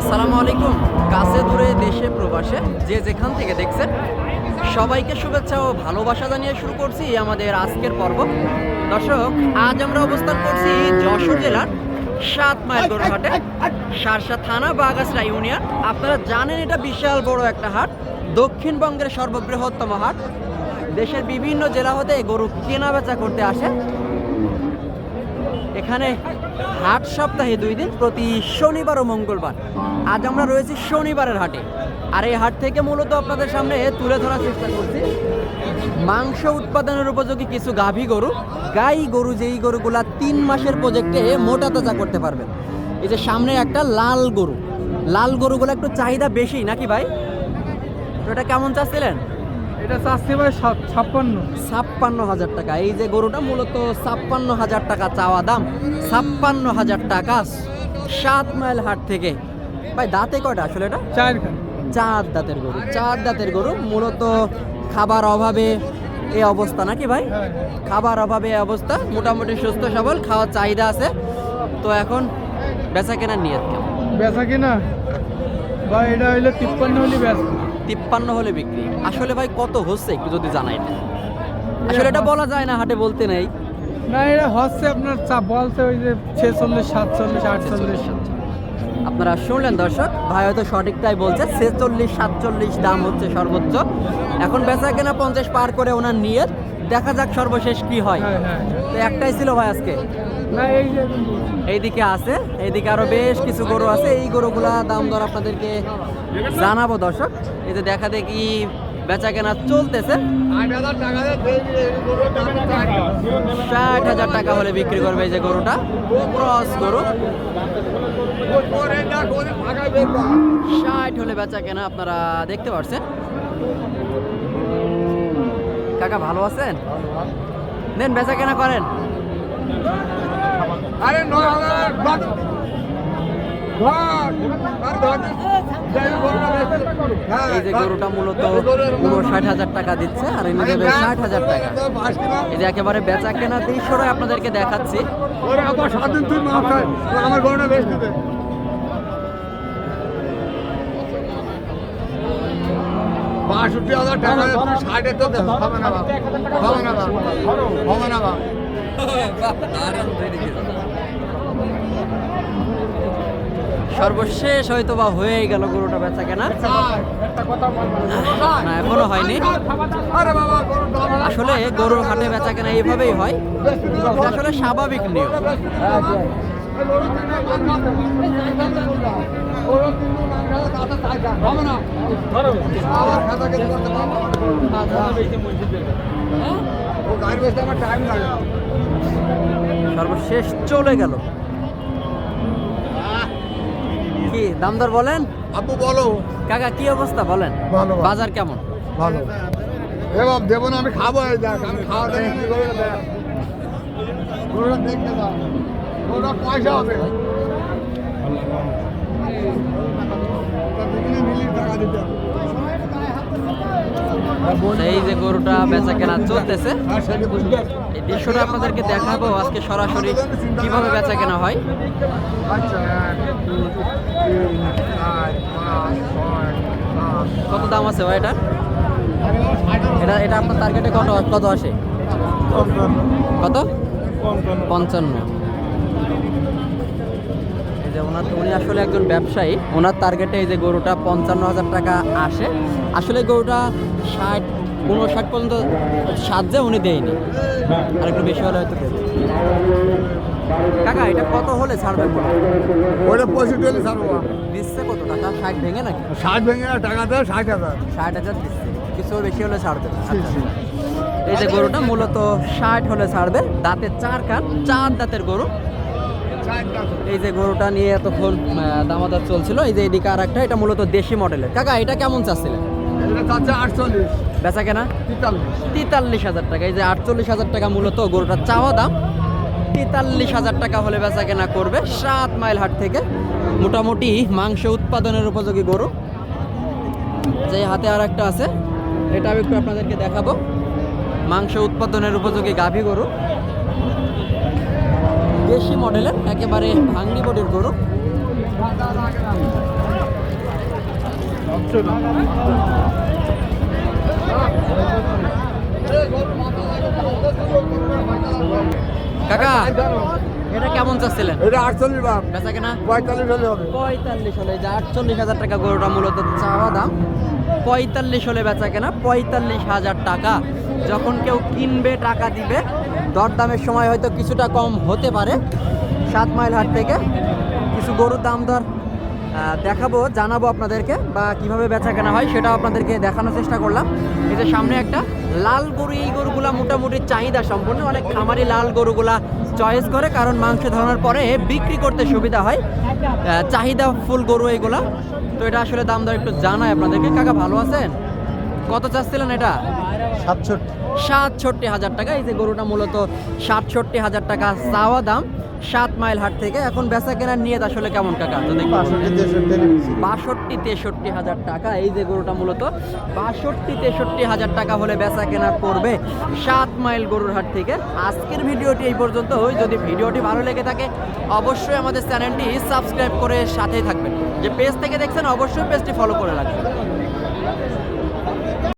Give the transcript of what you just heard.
আসসালামু আলাইকুম। কাছে দূরে দেশে প্রবাসে, যে যেখান থেকে দেখছেন, সবাইকে শুভেচ্ছা ও ভালোবাসা জানিয়ে শুরু করছি আমাদের আজকের পর্ব। দর্শক, আজ আমরা অবস্থান করছি যশোর জেলার সাত মাইল গরুহাটে সারসা থানা বাগাসরা ইউনিয়ন। আপনারা জানেন এটা বিশাল বড় একটা হাট, দক্ষিণবঙ্গের সর্ববৃহত্তম হাট। দেশের বিভিন্ন জেলা হতে গরু কেনা বেচা করতে আসে। এখানে হাট সপ্তাহে দুই দিন, প্রতি শনিবার ও মঙ্গলবার। আজ আমরা রয়েছি শনিবারের হাটে। আর এই হাট থেকে মূলত আপনাদের সামনে তুলে ধরার চেষ্টা করছি। মাংস উৎপাদনের উপযোগী কিছু গাভী গরু। গাই গরু, যেই গরুগুলা তিন মাসের প্রজেক্টে মোটা তাজা করতে পারবেন। এই যে সামনে একটা লাল গরু। লাল গরুগুলো একটু চাহিদা বেশি, নাকি ভাই? এটা কেমন চাচ্ছিলেন? এটা চাচ্ছি ভাই ছাপ্পান্ন। ছাপ্পান্ন হাজার টাকা। এই যে গরুটা মূলত ছাপ্পান্ন হাজার টাকা চাওয়া দাম। ছাপ্পান্ন হাজার টাকা সাত মাইল হাট থেকে। ভাই দাঁতে কয়টা আসলে এটা? চার চার দাঁতের গরু। চার দাঁতের গরু। মূলত খাবার অভাবে এই অবস্থা নাকি ভাই? খাবার অভাবে এই অবস্থা। মোটামুটি সুস্থ সবল খাওয়ার চাহিদা আছে। তো এখন বেচা কেনার নিয়ত কেমন? বেচা কিনা? ভাই এটা হইলে তিপ্পান্ন হলে বেচা তিপ্পান্ন হলে বিক্রি। আসলে ভাই কত হচ্ছে একটু যদি জানাইতেন আসলে এটা বলা যায় না হাটে বলতে নেই। না এটা হচ্ছে আপনার চাপ বলতে ওই যে ছেচল্লিশ সাতচল্লিশ আটচল্লিশ। আপনারা শুনলেন দর্শক ভাই হয়তো সঠিকটাই বলছে ছেচল্লিশ সাতচল্লিশ দাম হচ্ছে সর্বোচ্চ। এখন বেচা কেনা পঞ্চাশ পার করে ওনার নিয়ে দেখা যাক সর্বশেষ কি হয়। হ্যাঁ হ্যাঁ তো একটাই ছিল ভাই আজকে। এইদিকে আছে এইদিকে আরও বেশ কিছু গরু আছে। এই গরুগুলা দাম দর আপনাদেরকে জানাব দর্শক। এই যে দেখা দেখি বেচা কেনা চলতেছে। ষাট হাজার টাকা হলে বিক্রি করবে এই যে গরুটা। ক্রস গরু। ষাট হলে বেচা কেনা আপনারা দেখতে পাচ্ছেন কাকা ভালো আছেন? দেন বেচা কেনা করেন। আরে। হ্যাঁ, এই যে গরুটা মূলত এরকম হাজার টাকা দিচ্ছে আর এনে দেবে ষাট হাজার টাকা। এই যে একেবারে বেচা কেনা দৃশ্যটাই আপনাদেরকে দেখাচ্ছি। আমার গরুটা বাষট্টি হাজার টাকা ষাটে তো। হবে না বাবা। হবে না বাবা। হবে না বাবা। সর্বশেষ হয়তো বা হয়ে গেল গরুটা বেচা কেনা না এখনও হয়নি আসলে গরুর হাটে বেচা কেনা এইভাবেই হয় আসলে স্বাভাবিক নিয়ম সর্বশেষ চলে গেল। কি দাম দর বলেন? আপু বলো। কাকা কি অবস্থা বলেন? ভালো। বাজার কেমন? ভালো। এ বাপ দেবো না আমি খাব দেখ আমি খাওয়া দেখ কি দেখ? দেখতে দাও। গরুটা পয়সা হবে। এই যে গরুটা বেচা কেনা চলতেছে এই দৃশ্যটা আপনাদেরকে দেখাবো আজকে সরাসরি কীভাবে বেচা কেনা হয়। আচ্ছা কত দাম আছে ভাই এটা? এটা এটা আপনার টার্গেটে কত কত আসে? কত? পঞ্চান্ন। এই যে ওনার উনি আসলে একজন ব্যবসায়ী। ওনার টার্গেটে এই যে গরুটা পঞ্চান্ন হাজার টাকা আসে। আসলে গরুটা ষাট উনষাট পর্যন্ত সাহায্যে উনি দেয়নি। আর একটু বেশি হলে হয়তো কাকা এটা কত হলে ছাড়বে ওটা পঁয়ষট্টি হলে ছাড়বো। দিচ্ছে কত টাকা? ষাট ভেঙে নাকি? ষাট ভেঙে টাকা দেয় ষাট হাজার। ষাট হাজার দিচ্ছে। কিছু বেশি হলে ছাড়বে। এই যে গরুটা মূলত ষাট হলে ছাড়বে। দাঁতে চার কান চার দাঁতের গরু। এই যে গরুটা নিয়ে এতক্ষণ দামাদার চলছিল এই যে এদিকে আর একটা এটা মূলত দেশি মডেলের। কাকা এটা কেমন চাচ্ছিলেন? বেচা কেনা? তেতাল্লিশ। হাজার টাকা। এই যে আটচল্লিশ হাজার টাকা মূলত গরুটার চাওয়া দাম। তেতাল্লিশ হাজার টাকা হলে বেচা কেনা করবে সাত মাইল হাট থেকে। মোটামুটি মাংস উৎপাদনের উপযোগী গরু। যে হাতে আর একটা আছে এটা আমি একটু আপনাদেরকে দেখাবো। মাংস উৎপাদনের উপযোগী গাভী গরু। দেশি মডেলের একেবারে ভাঙ্গি বডির গরু। কাকা এটা কেমন চাচ্ছিলেন? এটা আটচল্লিশ বাপ বেচা কেনা? পঁয়তাল্লিশ হলে হবে। পঁয়তাল্লিশ হলে যে আটচল্লিশ হাজার টাকা গরুটা মূলত চাওয়া দাম। পঁয়তাল্লিশ হলে বেচা কেনা পঁয়তাল্লিশ হাজার টাকা। যখন কেউ কিনবে টাকা দিবে দরদামের সময় হয়তো কিছুটা কম হতে পারে। সাত মাইল হাট থেকে কিছু গরুর দাম দর দেখাবো, জানাব আপনাদেরকে বা কীভাবে বেচা কেনা হয় সেটাও আপনাদেরকে দেখানোর চেষ্টা করলাম। এই যে সামনে একটা লাল গরু, এই গরুগুলা মোটামুটি চাহিদা সম্পূর্ণ অনেক খামারি লাল গরুগুলা চয়েস করে, কারণ মাংস ধরানোর পরে বিক্রি করতে সুবিধা হয়। চাহিদা ফুল গরু এইগুলা তো এটা আসলে দাম দর একটু জানায় আপনাদেরকে। কাকা, ভালো আছেন? কত চাচ্ছিলেন এটা? সাতষট্টি। সাতষট্টি হাজার টাকা। এই যে গরুটা মূলত সাতষট্টি হাজার টাকা চাওয়া দাম। সাত মাইল হাট থেকে এখন বেচা কেনার নিয়ে আসলে কেমন টাকা যদি বাষট্টি তেষট্টি হাজার টাকা। এই যে গরুটা মূলত বাষট্টি তেষট্টি হাজার টাকা হলে বেচা কেনা করবে সাত মাইল গরুর হাট থেকে। আজকের ভিডিওটি এই পর্যন্ত যদি ভিডিওটি ভালো লেগে থাকে, অবশ্যই আমাদের চ্যানেলটি সাবস্ক্রাইব করে সাথেই থাকবেন। যে পেজ থেকে দেখছেন, অবশ্যই পেজটি ফলো করে রাখবেন।